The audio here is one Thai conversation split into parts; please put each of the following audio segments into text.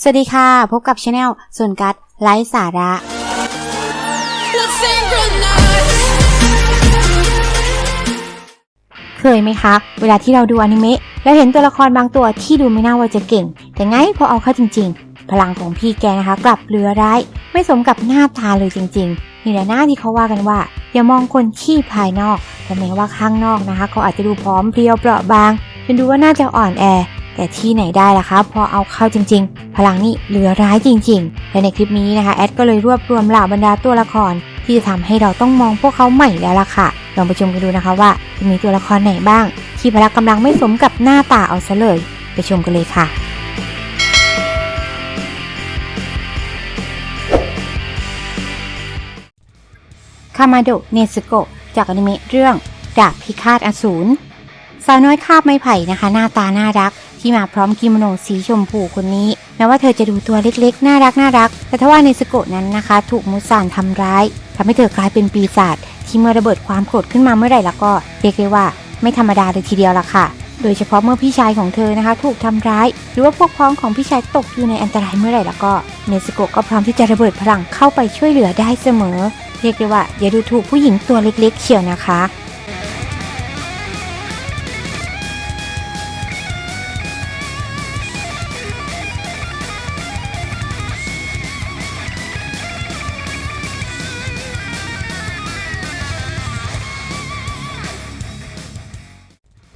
สวัสดีค่ะ พบกับช anel ส่วนกัดไลฟ์สาระ เคยไหมคะเวลาที่เราดูอนิเมะแล้วเห็นตัวละครบางตัวที่ดูไม่น่าว่าจะเก่ง แต่ไงพอเอาเข้าจริง ๆ พลังของพี่แกนะคะ กลับเหลือร้าย ไม่สมกับหน้าตาเลยจริง ๆ นี่แหละหน้าที่เขาว่ากันว่า อย่ามองคนที่ภายนอก แต่แม้ว่าข้างนอกนะคะเขาอาจจะดูพร้อมเพรียวเปราะบางจนดูว่าน่าจะอ่อนแอ แต่ที่ไหนได้ล่ะคะพอเอาเข้าจริง ๆ พลังนี่เหลือร้ายจริงๆ และในคลิปนี้นะคะแอดก็เลยรวบรวมเหล่าบรรดาตัวละคร ที่จะทำให้เราต้องมองพวกเขาใหม่แล้วล่ะค่ะ ลองไปชมกันดูนะคะว่าจะมีตัวละครไหนบ้าง ที่พละกำลังไม่สมกับหน้าตาเอาซะเลย ไปชมกันเลยค่ะคามาโดเนสโกะจากอนิเมะเรื่องดาบพิฆาตอสูรสาวน้อยคาบไม้ไผ่นะคะ หน้าตาน่ารัก ที่มาพร้อมกิโมโนสีชมพูคนนี้แม้ว่าเธอจะดูตัวเล็กๆ น่ารักน่ารัก แต่ทว่าเนสโกะนั้นนะคะ ถูกมุสานทำร้ายทำให้เธอกลายเป็นปีศาจที่เมื่อระเบิดความโกรธขึ้นมาเมื่อไหร่แล้วก็เรียกได้ว่าไม่ธรรมดาเลยทีเดียวล่ะค่ะ โดยเฉพาะเมื่อพี่ชายของเธอนะคะ ถูกทำร้าย หรือว่าพวกพ้องของพี่ชายตกอยู่ในอันตรายเมื่อไหร่แล้วก็เนสโกะก็พร้อมที่จะระเบิดพลังเข้าไปช่วยเหลือได้เสมอ เรียกได้ว่าอย่าดูถูกผู้หญิงตัวเล็กๆเชียวนะคะ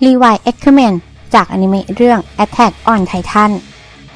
รีวายเอ็กเคอร์แมนจากอนิเมะเรื่อง Attack on Titan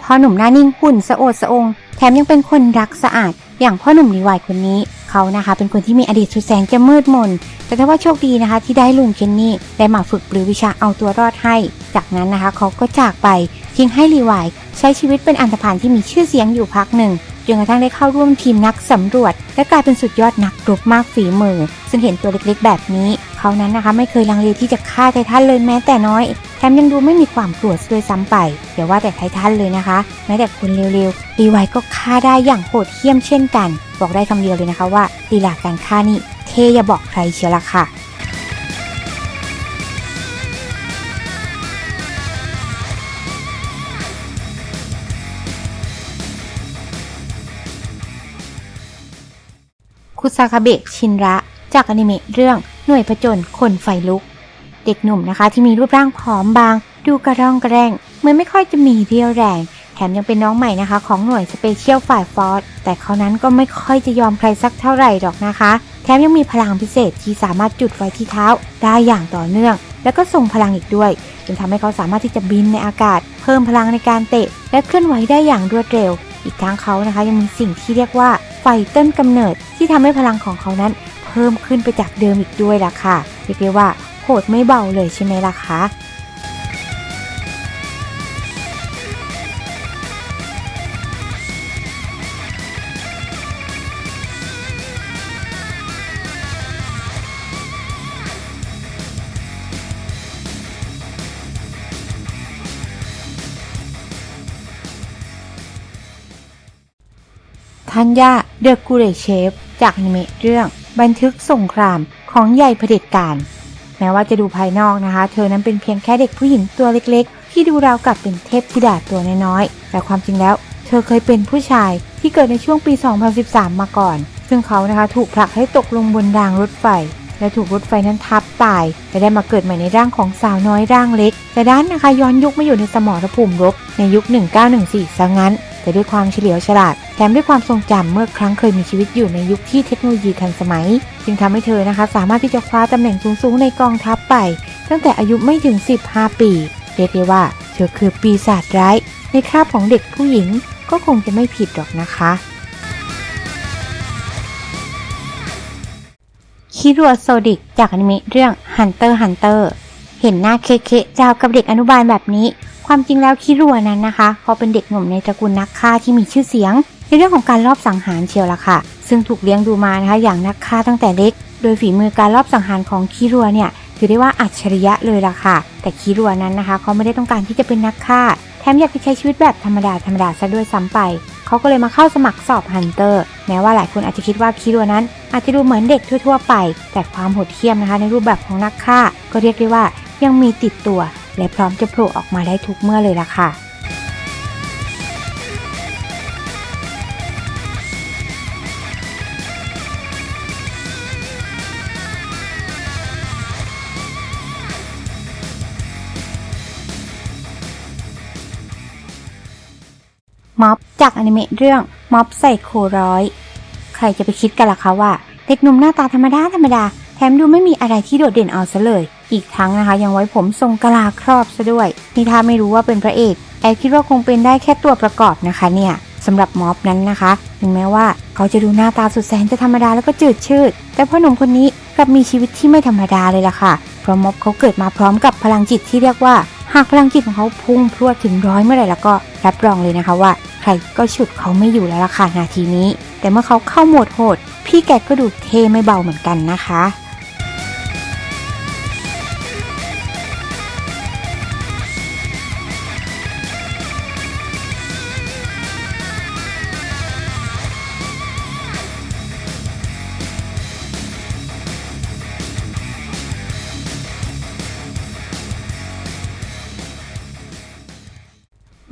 พ่อหนุ่มหน้านิ่งหุ่นสะโอดสะอง แถมยังเป็นคนรักสะอาด อย่างพ่อหนุ่มรีวายคนนี้ เขานะคะเป็นคนที่มีอดีตสุดแสนจะมืดมน แต่ถ้าว่าโชคดีนะคะ ที่ได้ลุงเคนนี่ได้มาฝึกปรือวิชาเอาตัวรอดให้ จากนั้นนะคะเขาก็จากไปทิ้งให้รีวายใช้ชีวิตเป็นอันธพาลที่มีชื่อเสียงอยู่พักหนึ่ง จนกระทั่งได้เข้าร่วมทีมนักสำรวจ และกลายเป็นสุดยอดนักรบมากฝีมือ ซึ่งเห็นตัวเล็กๆ แบบนี้ เขานั้นนะคะไม่เคยลังเลที่จะฆ่าไททันเลยแม้แต่น้อย แถมยังดูไม่มีความกลัวด้วยซ้ำไปอย่าว่าแต่ไททันเลยนะคะ แม้แต่คนเร็วๆรีไวก็ฆ่าได้อย่างโหดเหี้ยมเช่นกัน บอกได้คำเดียวเลยนะคะว่าลีลาการฆ่านี่เทอย่าบอกใครเชียวละค่ะ คุซากาเบะชินระ จากอนิเมะเรื่องหน่วยผจญคนไฟลุก เด็กหนุ่มนะคะที่มีรูปร่างผอมบาง ดูกระร่องกระแรงเหมือนไม่ค่อยจะมีเรี่ยวแรง แถมยังเป็นน้องใหม่นะคะ ของหน่วยสเปเชียลฝ่ายฟอร์สแต่เขานั้นก็ไม่ค่อยจะยอมใครสักเท่าไหร่หรอกนะคะ แถมยังมีพลังพิเศษที่สามารถจุดไฟที่เท้าได้อย่างต่อเนื่อง แล้วก็ส่งพลังอีกด้วยจนทำให้เขาสามารถที่จะบินในอากาศ เพิ่มพลังในการเตะ และเคลื่อนไหวได้อย่างรวดเร็ว อีกทั้งเขานะคะยังมีสิ่งที่เรียกว่า ไฟเต้นกำเนิดที่ทำให้พลังของเขานั้น เพิ่มขึ้นไปจากเดิมอีกด้วยล่ะค่ะเรียกได้ว่าโหดไม่เบาเลยใช่ไหมล่ะคะ ทันยาเดอะกูเรเชฟจากอนิเมะเรื่อง บันทึกสงครามของใหญ่เผด็จการ แม้ว่าจะดูภายนอกนะคะ เธอนั้นเป็นเพียงแค่เด็กผู้หญิงตัวเล็กๆ ที่ดูราวกับเป็นเทพธิดาตัวน้อยๆ แต่ความจริงแล้ว เธอเคยเป็นผู้ชายที่เกิดในช่วงปี 2013 มาก่อน ซึ่งเขานะคะถูกผลักให้ตกลงบนรางรถไฟ และถูกรถไฟนั้นทับตายและได้มาเกิดใหม่ในร่างของสาวน้อยร่างเล็ก แต่ด้านนะคะย้อนยุคมาอยู่ในสมรภูมิรบในยุค 1914ซะงั้น แต่ด้วยความเฉลียวฉลาดแถมด้วยความทรงจำเมื่อครั้งเคยมีชีวิตอยู่ในยุคที่เทคโนโลยีทันสมัย จึงทำให้เธอนะคะ สามารถที่จะคว้าตำแหน่งสูงๆในกองทัพไป ตั้งแต่อายุไม่ถึง 15 ปี เรียกได้ว่า เธอคือปีศาจร้าย ในคราบของเด็กผู้หญิงก็คงจะไม่ผิดหรอกนะคะคิรัวโซดิกจากอนิเมะเรื่อง Hunter Hunter เห็นหน้าเคะๆราวกับเด็กอนุบาลแบบนี้ ความจริงแล้วคิรัวนั้นนะคะเขาเป็นเด็กหนุ่มในตระกูลนักฆ่าที่มีชื่อเสียง ในเรื่องของการลอบสังหารเชียวละค่ะ ซึ่งถูกเลี้ยงดูมานะคะอย่างนักฆ่าตั้งแต่เล็ก โดยฝีมือการลอบสังหารของคิรัวเนี่ยถือได้ว่าอัจฉริยะเลยล่ะค่ะ แต่คิรัวนั้นนะคะเขาไม่ได้ต้องการที่จะเป็นนักฆ่า แถมอยากจะใช้ชีวิตแบบธรรมดาธรรมดาซะด้วยซ้ำไปเขาก็เลยมาเข้าสมัครสอบฮันเตอร์แม้ว่าหลายคนอาจจะคิดว่าคิรัวนั้น อาจจะดูเหมือนเด็กทั่ว ๆ ไป แต่ความโหดเหี้ยมนะคะ ในรูปแบบของนักฆ่า ก็เรียกได้ว่ายังมีติดตัว และพร้อมจะโผล่ออกมาได้ทุกเมื่อเลยล่ะค่ะม็อบจากอนิเมะเรื่องม็อบใส่โคร้อย ใครจะไปคิดกันล่ะคะว่า เด็กหนุ่มหน้าตาธรรมดาธรรมดา แถมดูไม่มีอะไรที่โดดเด่นเอาซะเลยอีกทั้งนะคะ ยังไว้ผมทรงกะลาครอบซะด้วยนี่ถ้าไม่รู้ว่าเป็นพระเอกแอบคิดว่าคงเป็นได้แค่ตัวประกอบนะคะเนี่ยสำหรับม็อบนั้นนะคะ ถึงแม้ว่าเขาจะดูหน้าตาสุดแสนจะธรรมดาแล้วก็จืดชืด แต่พ่อหนุ่มคนนี้กลับมีชีวิตที่ไม่ธรรมดาเลยล่ะค่ะ เพราะม็อบเขาเกิดมาพร้อมกับพลังจิตที่เรียกว่า หากพลังจิตของเขาพุ่งพรวดถึงร้อยเมื่อไหร่แล้วก็รับรองเลยนะคะว่า ใครก็ฉุดเขาไม่อยู่แล้วล่ะค่ะนาทีนี้ แต่เมื่อเขาเข้าโหมดโหด พี่แกก็ดูเท่ไม่เบาเหมือนกันนะคะ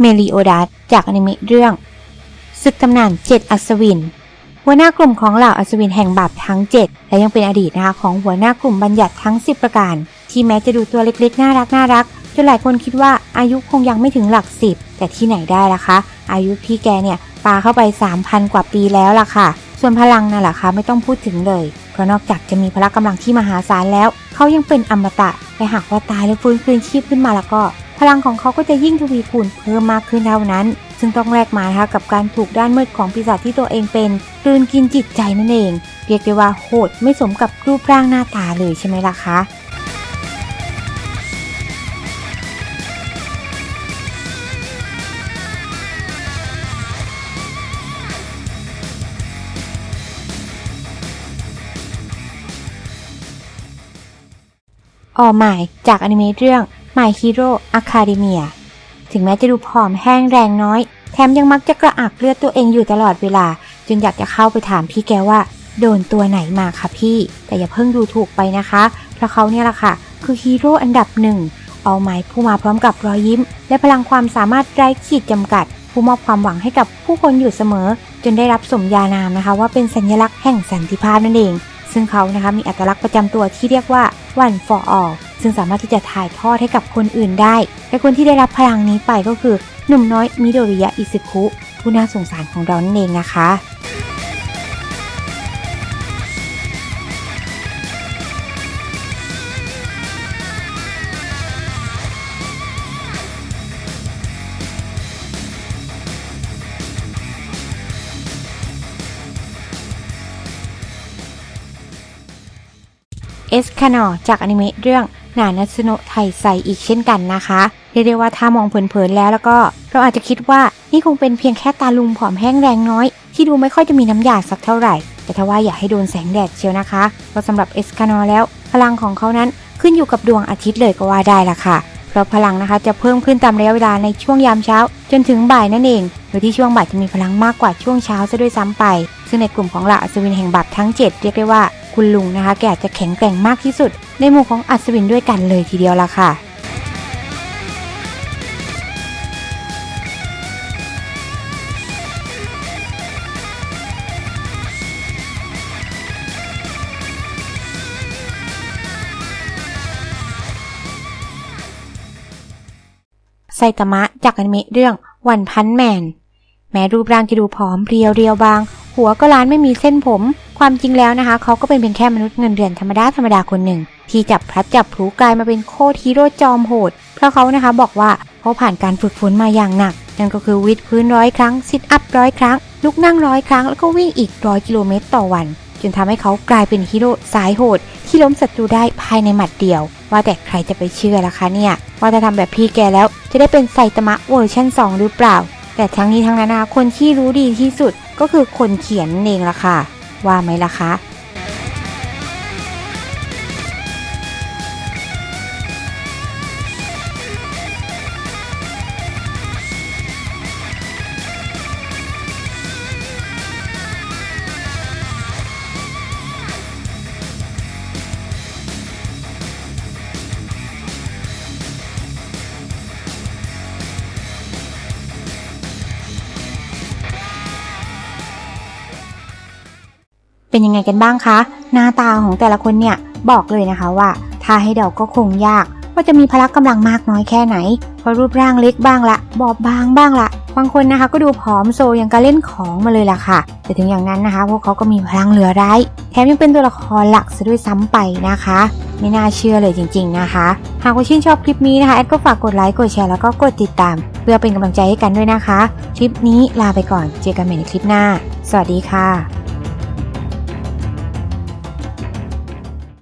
เมลิโอดัสจากอนิเมะเรื่องศึกตำนานเจ็ดอัศวิน หัวหน้ากลุ่มของเหล่าอัศวินแห่งบาปทั้ง 7 และยังเป็นอดีตนะคะของหัวหน้ากลุ่มบัญญัติทั้ง 10 ประการ ที่แม้จะดูตัวเล็กๆ น่ารักน่ารักจนหลายคนคิดว่าอายุคงยังไม่ถึงหลักสิบแต่ที่ไหนได้ล่ะคะ อายุพี่แกเนี่ยปาเข้าไป 3,000 กว่าปีแล้วล่ะค่ะ ส่วนพลังน่ะล่ะคะไม่ต้องพูดถึงเลย เพราะนอกจากจะมีพละกำลังที่มหาศาลแล้ว เขายังเป็นอมตะและหากว่าตายแล้วฟื้นคืนชีพขึ้นมาแล้วก็ พลังของเขาก็จะยิ่งทวีคูณเพิ่มมากขึ้นเท่านั้น ซึ่งต้องแลกมานะคะกับการถูกด้านมืดของปีศาจที่ตัวเองเป็นกลืนกินจิตใจนั่นเอง เรียกได้ว่าโหดไม่สมกับรูปร่างหน้าตาเลยใช่ไหมล่ะคะออหมายจากอนิเมะเรื่อง My Hero Academia ถึงแม้จะดูผอมแห้งแรงน้อย แถมยังมักจะกระอักเลือดตัวเองอยู่ตลอดเวลา จนอยากจะเข้าไปถามพี่แกว่า โดนตัวไหนมาคะพี่ แต่อย่าเพิ่งดูถูกไปนะคะ เพราะเขาเนี่ยแหละค่ะ คือฮีโร่อันดับหนึ่งเอาไม้ผู้มาพร้อมกับรอยยิ้ม และพลังความสามารถไร้ขีดจำกัด ผู้มอบความหวังให้กับผู้คนอยู่เสมอ จนได้รับสมญานามนะคะ ว่าเป็นสัญลักษณ์แห่งสันติภาพนั่นเอง ซึ่งเขานะคะมีอัตลักษณ์ประจำตัวที่เรียกว่า one for all ซึ่งสามารถที่จะถ่ายทอดให้กับคนอื่นได้ และคนที่ได้รับพลังนี้ไปก็คือ หนุ่มน้อยมิโดริยะอิซึคุผู้น่าสงสารของเรานั่นเองนะคะเอสคานอจากอนิเมะเรื่อง นานัสโนไทไซอีกเช่นกันนะคะเรียกได้ว่าถ้ามองเผินๆแล้วแล้วก็ เราอาจจะคิดว่านี่คงเป็นเพียงแค่ตาลุงผอมแห้งแรงน้อย ที่ดูไม่ค่อยจะมีน้ำยาสักเท่าไหร่ แต่ถ้าว่าอย่าให้โดนแสงแดดเชียวนะคะเพราะสำหรับเอสคานอแล้ว พลังของเขานั้นขึ้นอยู่กับดวงอาทิตย์เลยก็ว่าได้ละค่ะ เพราะพลังนะคะจะเพิ่มขึ้นตามระยะเวลาในช่วงยามเช้า จนถึงบ่ายนั่นเอง โดยที่ช่วงบ่ายจะมีพลังมากกว่าช่วงเช้าซะด้วยซ้ำไป ซึ่งในกลุ่มของเหล่าอัศวินแห่งบาปทั้ง 7 เรียกได้ว่าคุณลุงนะคะแกอาจจะแข็งแกร่งมากที่สุด ในหมู่ของอัศวินด้วยกันเลยทีเดียวละค่ะไซตามะจากอนิเมะเรื่องวันพันแมน แม้รูปร่างจะดูผอมเพรียวเรียวบาง หัวก็ล้านไม่มีเส้นผม ความจริงแล้วนะคะ เขาก็เป็นเพียงแค่มนุษย์เงินเดือนธรรมดาธรรมดาคนหนึ่ง ที่จับพลัดจับพลูกลายมาเป็นโคตรฮีโร่จอมโหด เพราะเขานะคะบอกว่าเขาผ่านการฝึกฝนมาอย่างหนัก นั่นก็คือวิดพื้นร้อยครั้งซิทอัพร้อยครั้ง ลุกนั่งร้อยครั้งแล้วก็วิ่งอีกร้อยกิโลเมตรต่อวันจนทำให้เขากลายเป็นฮีโร่สายโหด ที่ล้มศัตรูได้ภายในหมัดเดียว ว่าแต่ใครจะไปเชื่อล่ะคะเนี่ย ว่าจะทำแบบพี่แกแล้ว จะได้เป็นไซตามะเวอร์ชัน2 หรือเปล่า แต่ทั้งนี้ทั้งนั้นนะคนที่รู้ดีที่สุดก็คือคนเขียนนั่นเองล่ะค่ะ ว่าไหมล่ะคะ เป็นยังไงกันบ้างคะ หน้าตาของแต่ละคนเนี่ยบอกเลยนะคะว่าถ้าให้เดาก็คงยาก ว่าจะมีพละกำลังมากน้อยแค่ไหน เพราะรูปร่างเล็กบ้างละ บอบบางบ้างละบางคนนะคะก็ดูผอมโซอยังการเล่นของมาเลยล่ะค่ะ แต่ถึงอย่างนั้นนะคะ พวกเขาก็มีพลังเหลือร้ายแถมยังเป็นตัวละครหลักซะด้วยซ้ำไปนะคะ ไม่น่าเชื่อเลยจริง ๆนะคะ หากว่าชื่นชอบคลิปนี้นะคะแอดก็ฝากกดไลค์กดแชร์แล้วก็กดติดตาม เพื่อเป็นกำลังใจให้กันด้วยนะคะ คลิปนี้ลาไปก่อนเจอกันใหม่ในคลิปหน้า สวัสดีค่ะ